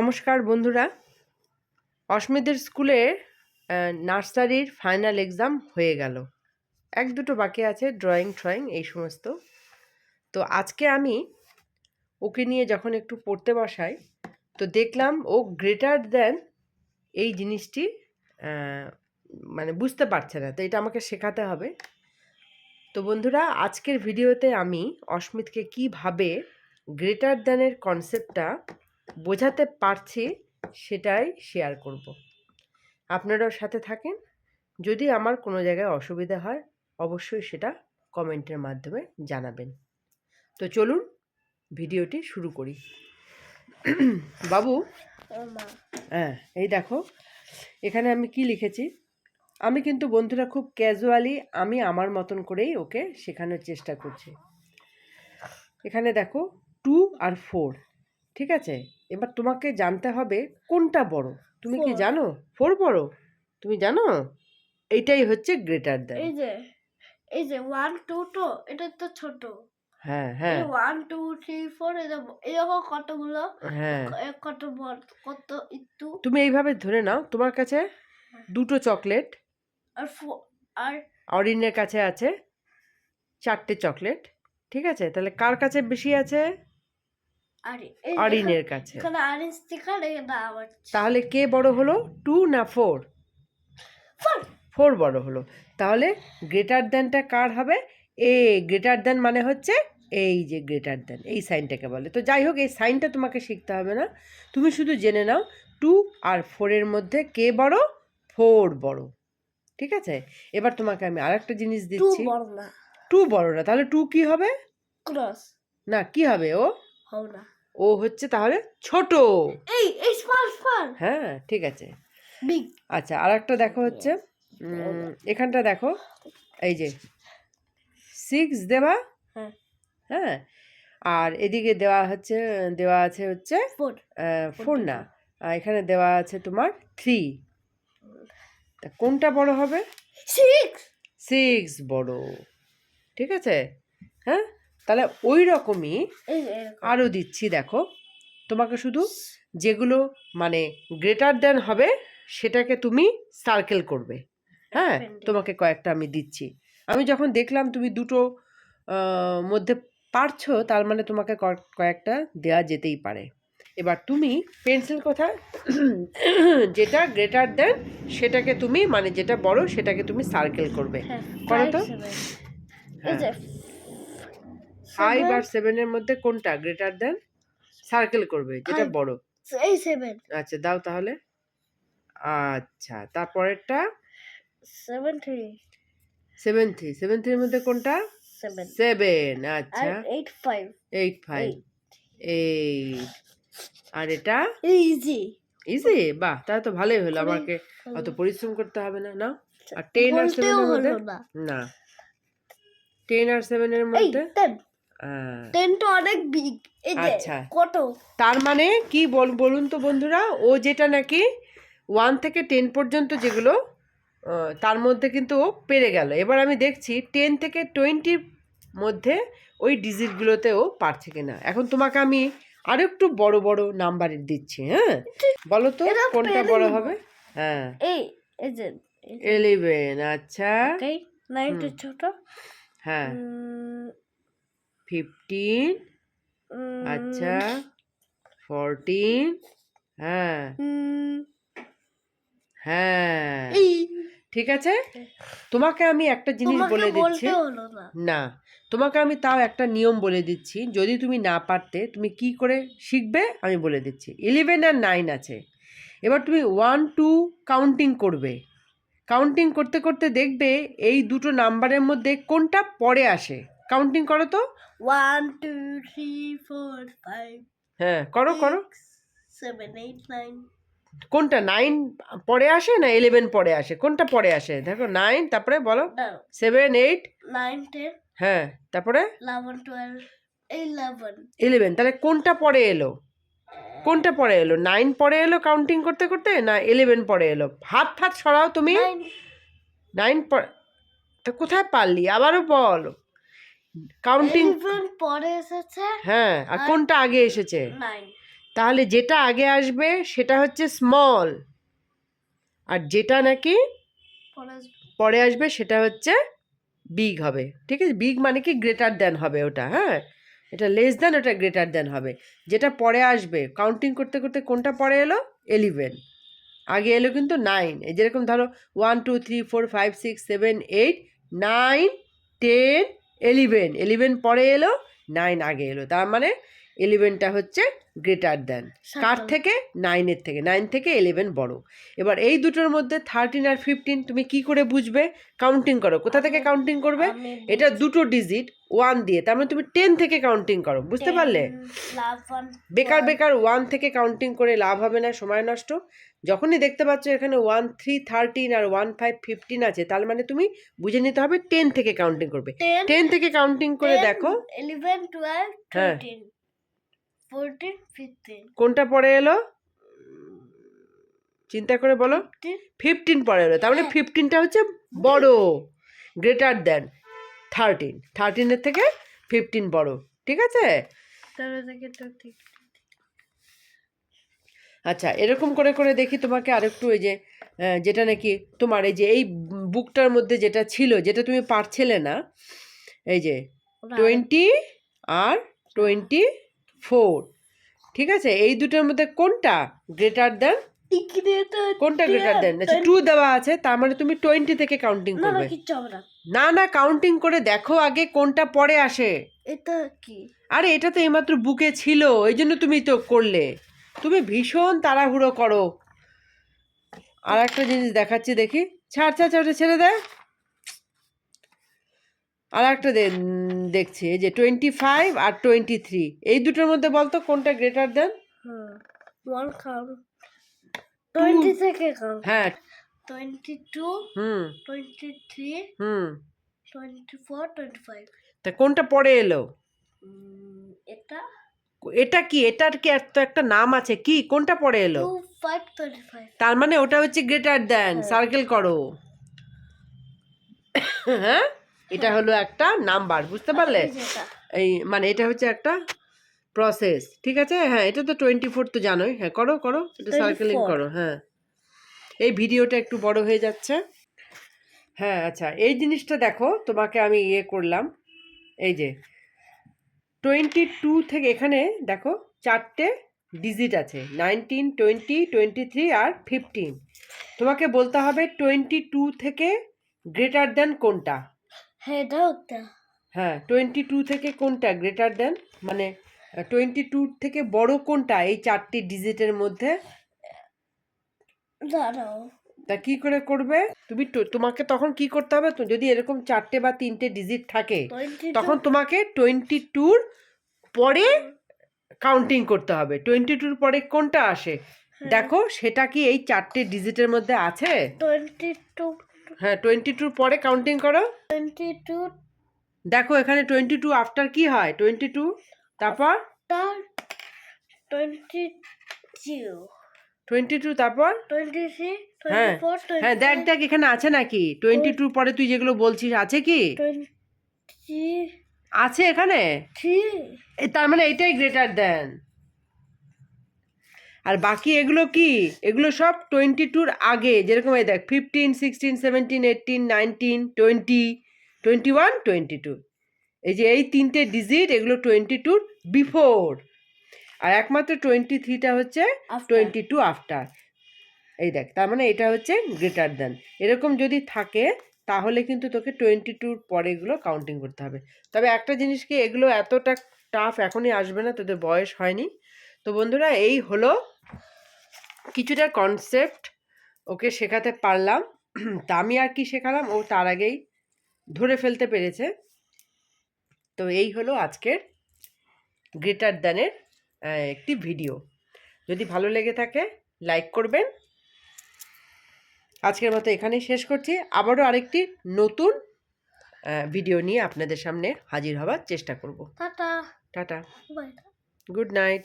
নমস্কার, বন্ধুরা। অস্মিদের স্কুলে নার্সারির ফাইনাল এক্সাম হয়ে গেল। এক দুটো বাকি আছে, ড্রয়িং, ট্রয়িং, এই সমস্ত। তো আজকে আমি ওকে নিয়ে যখন একটু পড়তে বসাই, তো দেখলাম ও গ্রেটার দেন এই জিনিসটি মানে বুঝতে পারছে না। তো এটা আমাকে শেখাতে হবে। তো বন্ধুরা, আজকের ভিডিওতে আমি অস্মিতকে কীভাবে গ্রেটার দ্যানের কনসেপ্টটা বোঝাতে পারছি সেটাই শেয়ার করব। আপনারাও সাথে থাকেন। যদি আমার কোনো জায়গায় অসুবিধা হয় অবশ্যই সেটা কমেন্টের মাধ্যমে জানাবেন। তো চলুন ভিডিওটি শুরু করি। বাবু? হ্যাঁ এই দেখো এখানে আমি কি লিখেছি? আমি কিন্তু বন্ধুরা খুব ক্যাজুয়ালি আমি আমার মতন করেই ওকে শেখানোর চেষ্টা করছি। এখানে দেখো টু আর ফোর ঠিক আছে? এবার তোমাকে জানতে হবে কোনটা বড়। তুমি কি জানো? ফোর বড়? তুমি জানো? এইটাই হচ্ছে গ্রেটার দ্যান এই যে এই যে ওয়ান টু টু এটা তো ছোট। হ্যাঁ হ্যাঁ। ওয়ান টু থ্রি ফোর এরকম কতগুলো? হ্যাঁ। কত কত একটু তুমি এইভাবে ধরে নাও তোমার কাছে দুটো চকলেট আর আর অরিনের কাছে আছে চারটে চকলেট ঠিক আছে? তাহলে কার কাছে বেশি আছে? আর এই যে অরিনের কাছে। তাহলে কে বড় হলো? টু না ফোর. ফোর। বড় হলো। তাহলে গ্রেটার দ্যানটা কার হবে? এ গ্রেটার দ্যান মানে হচ্ছে এই যে গ্রেটার দ্যান এই সাইনটাকে বলে। তো যাই হোক এই সাইনটা তোমাকে শিখতে হবে না। তুমি শুধু জেনে নাও টু আর ফোরের মধ্যে কে বড়? ফোর বড়। ঠিক আছে? এবার তোমাকে আমি আরেকটা জিনিস দিচ্ছি। টু বড় না তাহলে টু কি হবে? ক্রস। না কি হবে ও? হও না। ও হচ্ছে তাহলে ছোট। এই এই স্মল স্মল হ্যাঁ ঠিক আছে। বিগ। আচ্ছা আর একটা দেখো হচ্ছে। এখানটা দেখো। এই যে সিক্স দেওয়া। হ্যাঁ। হ্যাঁ আর এদিকে দেওয়া হচ্ছে দেওয়া আছে হচ্ছে ফোর না। এখানে দেওয়া আছে তোমার থ্রি তা কোনটা বড় হবে? সিক্স সিক্স বড়। ঠিক আছে? হ্যাঁ? তাহলে ওই রকমই আরও দিচ্ছি দেখো। তোমাকে শুধু যেগুলো মানে গ্রেটার দেন হবে সেটাকে তুমি সার্কেল করবে। হ্যাঁ তোমাকে কয়েকটা আমি দিচ্ছি। আমি যখন দেখলাম তুমি দুটো মধ্যে পারছ তার মানে তোমাকে ক- কয়েকটা দেয়া যেতেই পারে। এবার তুমি পেন্সিল কথা যেটা গ্রেটার দেন সেটাকে তুমি মানে যেটা বড় সেটাকে তুমি সার্কেল করবে। হ্যাঁ করো তো। five, seven. এই হ্যাঁ যে ফাইভ আর সেভেনের মধ্যে কোনটা? গ্রেটার দেন সার্কেল করবে যেটা বড়। এই সেভেন আচ্ছা দাও তাহলে। আচ্ছা তারপরেরটা? Seven three seven three seven থ্রির মধ্যে কোনটা? সেভেন আচ্ছা। Eight five eight five eight আর এটা? ইজি ইজি বাহ তাহলে তো ভালোই হলো আমাকে অত পরিশ্রম করতে হবে না না আর টেন আর সেভেনের মধ্যে? না। টেন আর সেভেনের মধ্যে? টেন টেন তো অনেক বিগ এই যে আচ্ছা। কত? তার মানে কি বল বলুন তো বন্ধুরা ও যেটা নাকি ওয়ান থেকে টেন পর্যন্ত যেগুলো তার মধ্যে কিন্তু ও পেরে গেল। এবার আমি দেখছি টেন থেকে টোয়েন্টির মধ্যে ওই ডিজিটগুলোতে ও পারছে কিনা। এখন তোমাকে আমি আরও একটু বড় বড় নাম্বারের দিচ্ছি হ্যাঁ? বলো তো কোনটা বড় হবে? হ্যাঁ। এই ইলেভেন আচ্ছা। ওকে নাইন তো হুম। ছোট। হ্যাঁ। ফিফটিন আচ্ছা ফোরটিন হ্যাঁ। হ্যাঁ। এই ঠিক আছে? তোমাকে আমি একটা জিনিস বলে দিচ্ছি। না। তোমাকে আমি তাও একটা নিয়ম বলে দিচ্ছি। যদি তুমি না পারতে তুমি কি করে শিখবে আমি বলে দিচ্ছি। ইলেভেন আর নাইন আছে। এবার তুমি ওয়ান টু কাউন্টিং করবে। কাউন্টিং করতে করতে দেখবে এই দুটো নাম্বারের মধ্যে কোনটা পরে আসে। কাউন্টিং করো তো। One two three four five হ্যাঁ করো করো। সেভেন এইট নাইন কোনটা? নাইন পরে আসে না ইলেভেন পরে আসে? কোনটা পরে আসে? দেখো নাইন তারপরে বলো। সেভেন এইট নাইন টেন হ্যাঁ তারপরে? ইলেভেন টুয়েলভ ইলেভেন ইলেভেন তাহলে কোনটা পরে এলো? কোনটা পরে এলো? নাইন পরে এলো কাউন্টিং করতে করতে না ইলেভেন পরে এলো? হাত ফাত সরাও তুমি। নাইন নাইন পরে তো কোথায় পারলি? আবারও বল। কাউন্টিং পরে এসেছে। হ্যাঁ আর কোনটা আগে এসেছে? তাহলে যেটা আগে আসবে সেটা হচ্ছে স্মল আর যেটা নাকি পরে পরে আসবে সেটা হচ্ছে বিগ হবে। ঠিক আছে? বিগ মানে কি গ্রেটার দেন হবে ওটা হ্যাঁ? এটা লেস দেন ওটা গ্রেটার দেন হবে। যেটা পরে আসবে কাউন্টিং করতে করতে কোনটা পরে এলো? এলিভেন আগে এলো কিন্তু নাইন এই যেরকম ধরো one two three four five six seven eight nine ten eleven eleven পরে এলো নাইন আগে এলো। তার মানে এলিভেনটা হচ্ছে গ্রেটার দেন কার থেকে? নাইনের থেকে। নাইন থেকে ইলেভেন বড়। এবার এই দুটোর মধ্যে থার্টিন আর ফিফটিন তুমি কি করে বুঝবে? কাউন্টিং করো। কোথা থেকে কাউন্টিং করবে? এটা দুটো ডিজিট ওয়ান দিয়ে। তার মানে তুমি টেন থেকে কাউন্টিং করো। বুঝতে পারলে? বেকার বেকার ওয়ান থেকে কাউন্টিং করে লাভ হবে না সময় নষ্ট। যখনই দেখতে পাচ্ছ এখানে ওয়ান থ্রি থার্টিন আর ওয়ান ফাইভ ফিফটিন আছে তার মানে তুমি বুঝে নিতে হবে টেন থেকে কাউন্টিং করবে। টেন থেকে কাউন্টিং করে দেখো। ইলেভেন টুয়েলভ হ্যাঁ। Fourteen fifteen. কোনটা পরে এলো? চিন্তা করে বলো। ফিফটিন। পরে এলো তার মানে হ্যাঁ। ফিফটিনটা হচ্ছে বড়। গ্রেটার দেন থার্টিন থার্টিনের থেকে ফিফটিন বড়। ঠিক আছে? তাহলে আচ্ছা এরকম করে করে দেখি তোমাকে আরেকটু ওই যে যেটা নাকি তোমার এই যে এই বুকটার মধ্যে যেটা ছিল যেটা তুমি পারছিলে না এই যে টোয়েন্টি আর টোয়েন্টি ফোর। ঠিক আছে? এই দুটোর মধ্যে কোনটা গ্রেটার দেন কোনটা গ্রেটার দেন আচ্ছা টু দেওয়া আছে তার মানে তুমি টোয়েন্টি থেকে কাউন্টিং করবে। না। না না কাউন্টিং করে দেখো আগে কোনটা পরে আসে। এটা কি? আরে এটা তো এইমাত্র বুকে ছিল এই জন্য তুমি তো করলে। তুমি ভীষণ তাড়াহুড়ো করো। আর একটা জিনিস দেখাচ্ছি দেখি। ছাড় ছাড় ছাড় ছেড়ে দেয় আর একটা দেখছি এই যে টোয়েন্টি ফাইভ আর টোয়েন্টি থ্রি এই দুটোর মধ্যে বলতো কোনটা গ্রেটার দেন টোয়েন্টি থেকে হ্যাঁ টোয়েন্টি টু হুম টোয়েন্টি থ্রি হুম। টোয়েন্টি ফোর টোয়েন্টি ফাইভ তা কোনটা পরে এলো? এটা? এটা কি? এটার কি তো একটা নাম আছে? কি? কোনটা পরে এলো? তার মানে ওটা হচ্ছে গ্রেটার দেন সার্কেল করো। হ্যাঁ? এটা হলো একটা নাম্বার বুঝতে পারলে? এই মানে এটা হচ্ছে একটা প্রসেস ঠিক আছে? হ্যাঁ এটা তো টোয়েন্টি ফোর তো জানোই। হ্যাঁ করো করো এটা সার্কেলিং করো হ্যাঁ। এই ভিডিওটা একটু বড় হয়ে যাচ্ছে। হ্যাঁ আচ্ছা এই জিনিসটা দেখো তোমাকে আমি ইয়ে করলাম। এই যে টোয়েন্টি টু থেকে এখানে দেখো চারটে ডিজিট আছে নাইনটিন টোয়েন্টি টোয়েন্টি থ্রি আর ফিফটিন তোমাকে বলতে হবে টোয়েন্টি টু থেকে গ্রেটার দেন কোনটা? হ্যাঁ এটা হ্যাঁ টোয়েন্টি টু থেকে কোনটা? গ্রেটার দেন মানে টোয়েন্টি টু থেকে বড় কোনটা? এই চারটি ডিজিটের মধ্যে? দাঁড়াও। তা কি করে করবে? তুমি তোমাকে তখন কি করতে হবে? যদি এরকম চারটে বা তিনটে ডিজিট থাকে তখন তোমাকে টোয়েন্টি টুর পরে কাউন্টিং করতে হবে। টোয়েন্টি টুর পরে কোনটা আসে? দেখো সেটা কি এই চারটে ডিজিটের মধ্যে আছে? টোয়েন্টি টু হ্যাঁ টোয়েন্টি টুর পরে কাউন্টিং করো। টোয়েন্টি টু দেখো এখানে টোয়েন্টি টু আফটার কি হয়? টোয়েন্টি টু তারপর? টোয়েন্টি টু টোয়েন্টি টু তারপর? টোয়েন্টি থ্রি হ্যাঁ হ্যাঁ দেখ দেখ এখানে আছে নাকি? টোয়েন্টি টুর পরে তুই যেগুলো বলছিস আছে কি? আছে এখানে? তার মানে এটাই গ্রেটার দেন আর বাকি এগুলো কি? এগুলো সব টোয়েন্টি টুর আগে যেরকম এই দেখ fifteen sixteen seventeen eighteen nineteen twenty twenty one twenty two এই যে এই তিনটে ডিজিট এগুলো টোয়েন্টি টুর বিফোর আর একমাত্র টোয়েন্টি থ্রিটা হচ্ছে টোয়েন্টি টু আফটার এই দেখ তার মানে এটা হচ্ছে গ্রেটার দেন এরকম যদি থাকে তাহলে কিন্তু তোকে টোয়েন্টি টুর পরে এগুলো কাউন্টিং করতে হবে। তবে একটা জিনিস কি এগুলো এতটা টাফ এখনই আসবে না তোদের বয়স হয়নি। তো বন্ধুরা এই হলো কিছুটা কনসেপ্ট ওকে শেখাতে পারলাম। তা আমি আর কি শেখালাম ও তার আগেই ধরে ফেলতে পেরেছে। তো এই হলো আজকের গ্রেটার দ্যানের একটি ভিডিও যদি ভালো লেগে থাকে লাইক করবেন। আজকের মতো এখানেই শেষ করছি। আবারও আরেকটি নতুন ভিডিও নিয়ে আপনাদের সামনে হাজির হবার চেষ্টা করব। টাটা। টাটা। Good night